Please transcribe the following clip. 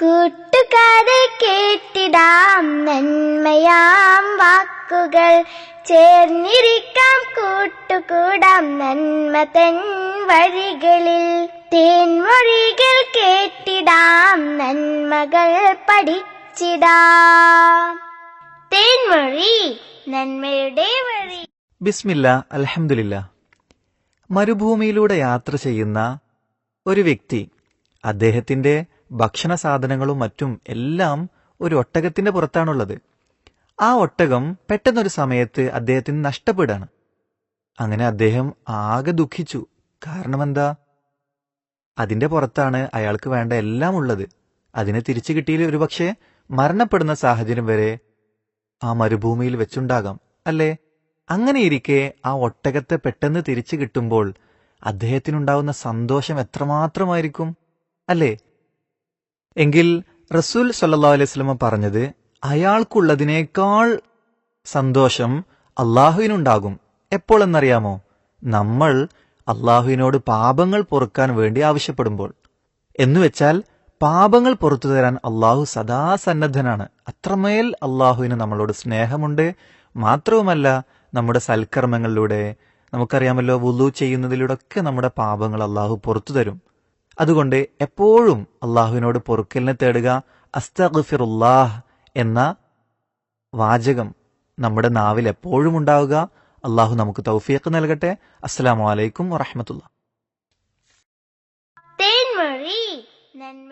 കൂട്ടുകാരെ കേട്ടിടാം നന്മയാം വാക്കുകൾ. ചേർന്നിരിക്കാം കൂട്ടുകൂടാം നന്മ തൻ വഴികളിൽ. തേൻമൊഴികൾ കേട്ടിടാം നന്മകൾ പഠിച്ചിടാം. തേൻമൊഴി നന്മയുടെ വഴി. ബിസ്മില്ല അലഹമില്ല മരുഭൂമിയിലൂടെ യാത്ര ചെയ്യുന്ന ഒരു വ്യക്തി അദ്ദേഹത്തിന്റെ ഭക്ഷണ സാധനങ്ങളും മറ്റും എല്ലാം ഒരു ഒട്ടകത്തിന്റെ പുറത്താണുള്ളത്. ആ ഒട്ടകം പെട്ടെന്നൊരു സമയത്ത് അദ്ദേഹത്തിന് നഷ്ടപ്പെടുകയാണ്. അങ്ങനെ അദ്ദേഹം ആകെ ദുഃഖിച്ചു. കാരണമെന്താ? അതിന്റെ പുറത്താണ് അയാൾക്ക് വേണ്ട എല്ലാം ഉള്ളത്. അതിനെ തിരിച്ചു കിട്ടിയിൽ ഒരുപക്ഷെ മരണപ്പെടുന്ന സാഹചര്യം വരെ ആ മരുഭൂമിയിൽ വെച്ചുണ്ടാകാം അല്ലേ? അങ്ങനെയിരിക്കെ ആ ഒട്ടകത്തെ പെട്ടെന്ന് തിരിച്ചു കിട്ടുമ്പോൾ അദ്ദേഹത്തിനുണ്ടാവുന്ന സന്തോഷം എത്രമാത്രമായിരിക്കും അല്ലേ? എങ്കിൽ റസൂൽ സല്ലാ അലൈഹി സ്വലമ പറഞ്ഞത് അയാൾക്കുള്ളതിനേക്കാൾ സന്തോഷം അള്ളാഹുവിനുണ്ടാകും. എപ്പോൾ എന്നറിയാമോ നമ്മൾ അള്ളാഹുവിനോട് പാപങ്ങൾ പൊറുക്കാൻ വേണ്ടി ആവശ്യപ്പെടുമ്പോൾ. എന്നുവെച്ചാൽ പാപങ്ങൾ പുറത്തു തരാൻ അള്ളാഹു സദാ സന്നദ്ധനാണ് അത്രമേൽ അള്ളാഹുവിന് നമ്മളോട് സ്നേഹമുണ്ട്. മാത്രവുമല്ല നമ്മുടെ സൽക്കർമ്മങ്ങളിലൂടെ നമുക്കറിയാമല്ലോ വുലു ചെയ്യുന്നതിലൂടെ ഒക്കെ നമ്മുടെ പാപങ്ങൾ അള്ളാഹു പുറത്തു തരും. അതുകൊണ്ട് എപ്പോഴും അള്ളാഹുവിനോട് പൊറുക്കലിനെ തേടുക അസ്തഗ്ഫിറുല്ലാഹ് എന്ന വാചകം നമ്മുടെ നാവിൽ എപ്പോഴും ഉണ്ടാവുക. അള്ളാഹു നമുക്ക് തൗഫീഖ് നൽകട്ടെ. അസ്സലാമു അലൈക്കും വറഹമത്തുള്ള തേൻമൊഴി നന്മ